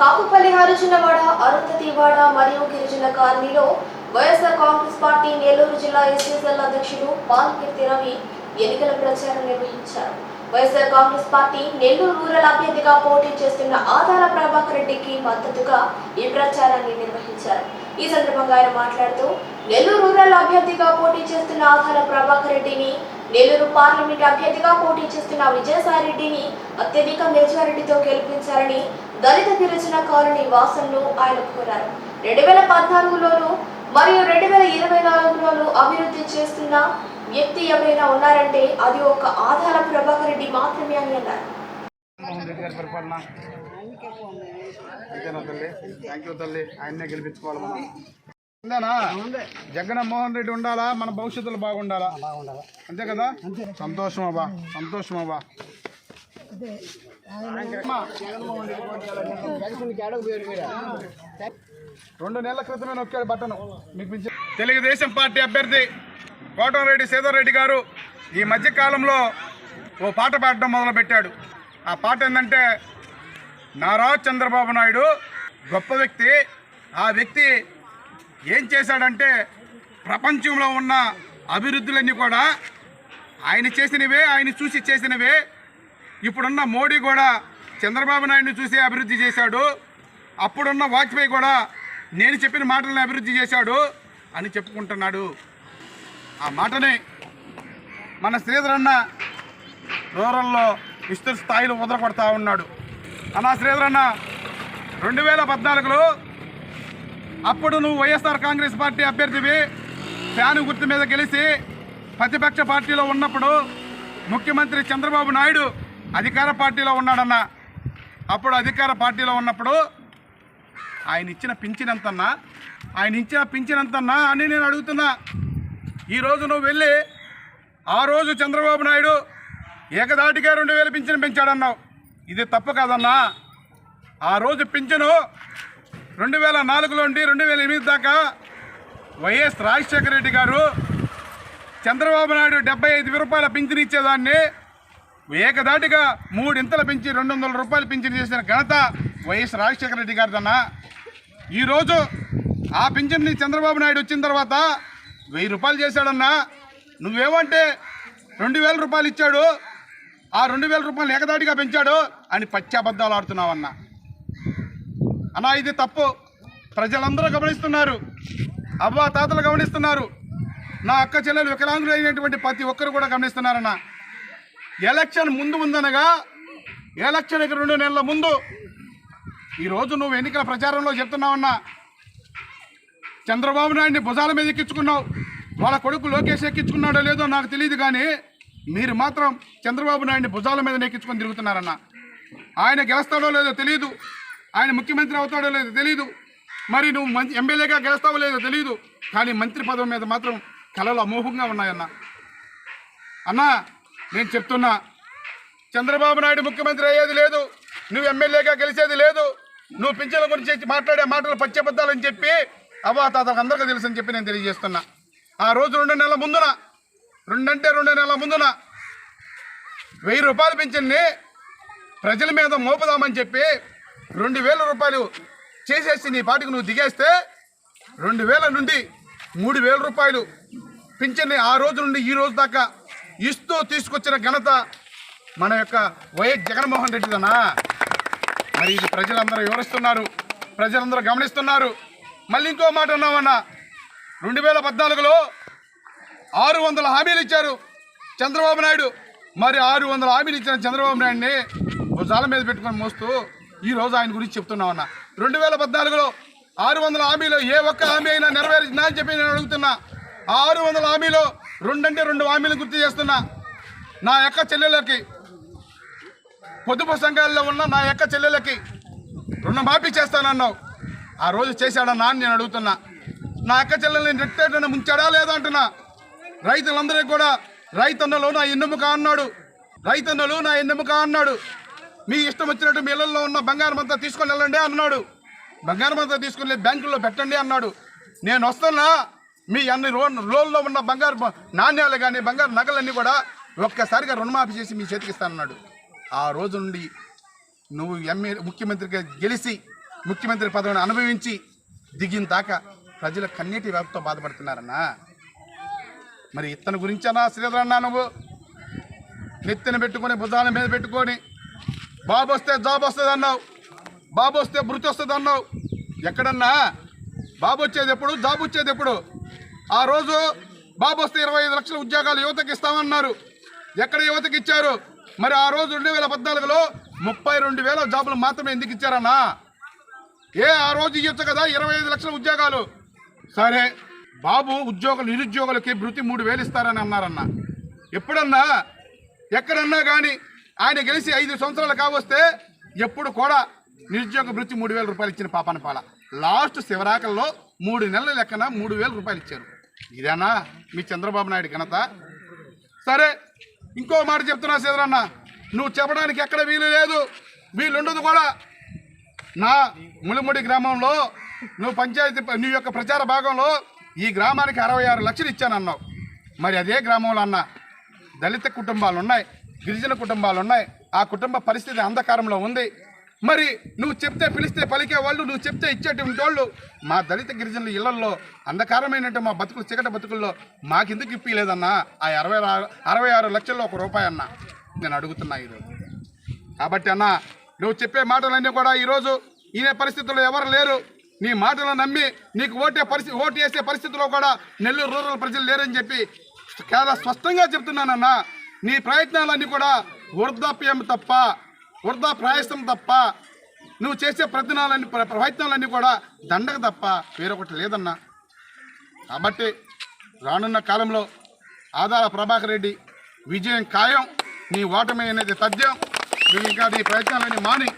కాపుపల్లి హరిజనవాడ అరుంధతివాడ మరియు గిరిజన కాలనీలో వైఎస్ఆర్ కాంగ్రెస్ పార్టీ నెల్లూరు జిల్లా ఎస్ఎస్ఎల్ అధ్యక్షుడు పాల్కీర్తి రవి ఎన్నికల ప్రచారం నిర్వహించారు. YSR Congress party Nellore rural అభ్యర్థిగా పోటీ చేస్తున్న ఆదాల ప్రభాకర్ రెడ్డికి మద్దతుగా ఈ ప్రచారాన్ని నిర్వహించారు. ఈ సందర్భంగా ఆయన మాట్లాడుతూ నెల్లూరు రూరల్ అభ్యర్థిగా పోటీ చేస్తున్న ఆధార ప్రభాకర్ రెడ్డిని నెల్లూరు పార్లమెంట్ అభ్యర్థిగా పోటీ చేస్తున్న విజయసాయి రెడ్డిని అత్యధిక మెజారిటీతో గెలిపించాలని దళిత గిరిజన కాలనీ వాసనలు ఆయన కోరారు. రెండు వేల పద్నాలుగులోను మరియు రెండు వేల ఇరవై నాలుగులోను అభివృద్ధి చేస్తున్న వ్యక్తి ఎవరైనా ఉన్నారంటే అది ఒక ఆధార ప్రభాకర్ రెడ్డి మాత్రమే అని అన్నారు. తల్లి? థ్యాంక్ యూ తల్లి. ఆయన్నే గెలిపించుకోవాలి మనం. ఉందేనా? జగన్మోహన్ రెడ్డి ఉండాలా? మన భవిష్యత్తులో బాగుండాలా? అంతే కదా? సంతోషం అబ్బా సంతోషం అబ్బా. రెండు నెలల క్రితమే నొక్కాడు బట్టను. మీకు తెలుగుదేశం పార్టీ అభ్యర్థి కోటంరెడ్డి సీతారెడ్డి గారు ఈ మధ్య కాలంలో ఓ పాట పాడడం మొదలుపెట్టాడు. ఆ పాట ఏంటంటే నారా చంద్రబాబు నాయుడు గొప్ప వ్యక్తి. ఆ వ్యక్తి ఏం చేశాడంటే ప్రపంచంలో ఉన్న అభివృద్ధులన్నీ కూడా ఆయన చేసినవే ఆయన చూసి చేసినవే. ఇప్పుడున్న మోడీ కూడా చంద్రబాబు నాయుడిని చూసి అభివృద్ధి చేశాడు. అప్పుడున్న వాజ్పేయి కూడా నేను చెప్పిన మాటలను అభివృద్ధి చేశాడు అని చెప్పుకుంటున్నాడు. ఆ మాటని మన శ్రీధరన్న రూరల్లో విస్తృత స్థాయిలో వదలకొడతా ఉన్నాడు. అన్నా శ్రీధరన్న రెండు వేల పద్నాలుగులో అప్పుడు నువ్వు వైఎస్ఆర్ కాంగ్రెస్ పార్టీ అభ్యర్థివి. ఫ్యాన్ గుర్తు మీద గెలిచి ప్రతిపక్ష పార్టీలో ఉన్నప్పుడు ముఖ్యమంత్రి చంద్రబాబు నాయుడు అధికార పార్టీలో ఉన్నాడన్న. అప్పుడు అధికార పార్టీలో ఉన్నప్పుడు ఆయన ఇచ్చిన పింఛనంతన్నా ఆయన ఇచ్చిన పింఛనంతన్నా అని నేను అడుగుతున్నా. ఈరోజు నువ్వు వెళ్ళి ఆ రోజు చంద్రబాబు నాయుడు ఏకదాటిగా రెండు వేలు పింఛను పెంచాడన్నావు. ఇది తప్పు కాదన్నా. ఆ రోజు పింఛను రెండు వేల నాలుగులో నుండి రెండు వేల ఎనిమిది దాకా వైఎస్ రాజశేఖర రెడ్డి గారు చంద్రబాబు నాయుడు డెబ్బై ఐదు రూపాయల పింఛను ఇచ్చేదాన్ని. ఏకదాటిగా మూడింతలు పెంచి రెండు వందల రూపాయలు పింఛను చేసిన ఘనత వైఎస్ రాజశేఖర రెడ్డి గారిదన్న. ఈరోజు ఆ పింఛన్ని చంద్రబాబు నాయుడు వచ్చిన తర్వాత వెయ్యి రూపాయలు చేశాడన్నా. నువ్వేమంటే రెండు వేల రూపాయలు ఇచ్చాడు. ఆ రెండు వేల రూపాయలు ఏకదాటిగా పెంచాడు అని పచ్చాబద్దాలు ఆడుతున్నావన్నా. అన్నా ఇది తప్పు. ప్రజలందరూ గమనిస్తున్నారు. అవ్వ తాతలు గమనిస్తున్నారు. నా అక్క చెల్లెలు వికలాంగులు అయినటువంటి ప్రతి ఒక్కరు కూడా గమనిస్తున్నారన్న. ఎలక్షన్ ముందు ఉందనగా ఎలక్షన్ ఇక రెండు నెలల ముందు ఈరోజు నువ్వు ఎన్నికల ప్రచారంలో చెప్తున్నావన్నా. చంద్రబాబు నాయుడిని భుజాల మీద ఎక్కించుకున్నావు. వాళ్ళ కొడుకు లోకేష్ ఎక్కించుకున్నాడో లేదో నాకు తెలియదు కానీ మీరు మాత్రం చంద్రబాబు నాయుడిని భుజాల మీద ఎక్కించుకొని తిరుగుతున్నారన్న. ఆయన గెలుస్తాడో లేదో తెలియదు ఆయన ముఖ్యమంత్రి అవుతాడో లేదో తెలియదు మరి నువ్వు మంచి ఎమ్మెల్యేగా గెలుస్తావో లేదో తెలియదు కానీ మంత్రి పదవి మీద మాత్రం కళలు అమోఘంగా ఉన్నాయన్న. అన్నా నేను చెప్తున్నా చంద్రబాబు నాయుడు ముఖ్యమంత్రి అయ్యేది లేదు. నువ్వు ఎమ్మెల్యేగా గెలిచేది లేదు. నువ్వు పింఛన్ల గురించి మాట్లాడే మాటలు పచ్చబద్దాలని చెప్పి అవాతాతలకు అందరికీ తెలుసు అని చెప్పి నేను తెలియజేస్తున్నా. ఆ రోజు రెండు నెలల ముందున రెండంటే రెండు నెలల ముందున వెయ్యి రూపాయలు పింఛన్ని ప్రజల మీద మోపుదామని చెప్పి రెండు వేల రూపాయలు చేసేసి నీ పాటికి నువ్వు దిగేస్తే రెండు వేల నుండి మూడు వేల రూపాయలు పింఛన్ని ఆ రోజు నుండి ఈ రోజు దాకా ఇస్తూ తీసుకొచ్చిన ఘనత మన యొక్క వైఎస్ జగన్మోహన్ రెడ్డిదనా మరి ఇది ప్రజలందరూ వివరిస్తున్నారు ప్రజలందరూ గమనిస్తున్నారు. మళ్ళీ ఇంకో మాట అన్నామన్నా రెండు వేల పద్నాలుగులో ఆరు వందల హామీలు ఇచ్చారు చంద్రబాబు నాయుడు. మరి ఆరు వందల హామీలు ఇచ్చిన చంద్రబాబు నాయుడిని భుజాల మీద పెట్టుకొని మోస్తూ ఈ రోజు ఆయన గురించి చెప్తున్నామన్నా రెండు వేల పద్నాలుగులో ఆరు వందల హామీలో ఏ ఒక్క హామీ అయినా నెరవేర్చిందా అని చెప్పి నేను అడుగుతున్నా. ఆరు వందల హామీలో రెండంటే రెండు హామీలు గుర్తు చేస్తున్నా. నా యొక్క చెల్లెలకి పొదుపు సంఘాల్లో ఉన్న నా యొక్క చెల్లెలకి రుణమాఫీ చేస్తానన్నావు. ఆ రోజు చేశాడన్నా అని నేను అడుగుతున్నా. నా యొక్క చెల్లెల్ని నెట్టేటన ముంచాడా లేదా అంటున్నా. రైతులందరికీ కూడా రైతన్నలు నా ఎన్నెముక అన్నాడు. రైతన్నలు నా ఎన్నెముక అన్నాడు. మీ ఇష్టం వచ్చినట్టు మీ ఇళ్ళలో ఉన్న బంగారం అంతా తీసుకొని వెళ్ళండి అన్నాడు. బంగారం అంతా తీసుకొని బ్యాంకుల్లో పెట్టండి అన్నాడు. నేను వస్తున్నా మీ అన్ని రో లోన్లో ఉన్న బంగారు నాణ్యాలు కానీ బంగారు నగలన్నీ కూడా ఒక్కసారిగా రుణమాఫీ చేసి మీ చేతికి ఇస్తానన్నాడు. ఆ రోజు నుండి నువ్వు ఎంఏ ముఖ్యమంత్రిగా గెలిచి ముఖ్యమంత్రి పదవిని అనుభవించి దిగిన దాకా ప్రజల కన్నీటి వ్యాధితో బాధపడుతున్నారన్నా? మరి ఇతని గురించేనా శ్రీధర్ అన్నా నువ్వు? నెత్తిన పెట్టుకొని భుజాల మీద పెట్టుకొని బాబు వస్తే జాబ్ వస్తుంది అన్నావు. బాబు వస్తే మృతి వస్తుంది అన్నావు. ఎక్కడన్నా బాబు వచ్చేది ఎప్పుడు? జాబ్ వచ్చేది ఎప్పుడు? ఆ రోజు బాబు వస్తే ఇరవై ఐదు లక్షల ఉద్యోగాలు యువతకి ఇస్తామన్నారు. ఎక్కడ యువతకి ఇచ్చారు? మరి ఆ రోజు రెండు వేల పద్నాలుగులో ముప్పై రెండు వేల జాబులు మాత్రమే ఎందుకు ఇచ్చారన్నా? ఏ ఆ రోజు ఇవ్వచ్చు కదా ఇరవై ఐదు లక్షల ఉద్యోగాలు? సరే బాబు ఉద్యోగులు నిరుద్యోగులకి భృతి మూడు వేలు ఇస్తారని అన్నారన్న. ఎప్పుడన్నా? ఎక్కడన్నా కానీ ఆయన గెలిచి ఐదు సంవత్సరాలు కావస్తే ఎప్పుడు కూడా నిరుద్యోగ భృతి మూడు వేల రూపాయలు ఇచ్చిన పాపాన పాల. లాస్ట్ శివరాకల్లో మూడు నెలల లెక్కన మూడు వేల రూపాయలు ఇచ్చారు. ఇదేనా మీ చంద్రబాబు నాయుడు ఘనత? సరే ఇంకో మాట చెప్తున్నా సీదరన్న నువ్వు చెప్పడానికి ఎక్కడ వీలు లేదు. వీలుండదు కూడా. నా ములిముడి గ్రామంలో నువ్వు పంచాయతీ నీ యొక్క ప్రచార భాగంలో ఈ గ్రామానికి అరవై ఆరు లక్షలు ఇచ్చానన్నావు. మరి అదే గ్రామంలో అన్న దళిత కుటుంబాలు ఉన్నాయి గిరిజన కుటుంబాలు ఉన్నాయి ఆ కుటుంబ పరిస్థితి అంధకారంలో ఉంది. మరి నువ్వు చెప్తే పిలిస్తే పలికే వాళ్ళు నువ్వు చెప్తే ఇచ్చేటువంటి వాళ్ళు మా దళిత గిరిజనుల ఇళ్ళలో అంధకారమైనట్టు మా బతుకులు చీకట బతుకుల్లో మాకెందుకు ఇప్పిలేదన్నా ఆ అరవై ఆరు అరవై ఆరు లక్షల్లో ఒక రూపాయి అన్న. నేను అడుగుతున్నా ఈరోజు. కాబట్టి అన్న నువ్వు చెప్పే మాటలన్నీ కూడా ఈరోజు ఈయన పరిస్థితుల్లో ఎవరు లేరు. నీ మాటలు నమ్మి నీకు ఓటే పరిస్థితి ఓటు వేసే పరిస్థితిలో కూడా నెల్లూరు రూరల్ ప్రజలు లేరని చెప్పి చాలా స్పష్టంగా చెప్తున్నానన్నా. నీ ప్రయత్నాలన్నీ కూడా వృద్ధాప్యం తప్ప వృద్ధా ప్రయాసం తప్ప నువ్వు చేసే ప్రయత్నాలన్నీ ప్ర- ప్రయత్నాలన్నీ కూడా దండగ తప్ప వేరొకటి లేదన్నా. కాబట్టి రానున్న కాలంలో ఆదాల ప్రభాకర్ రెడ్డి విజయం ఖాయం నీ ఓటమి అనేది తథ్యం. నువ్వు ఇంకా నీ ప్రయత్నాలన్నీ మాని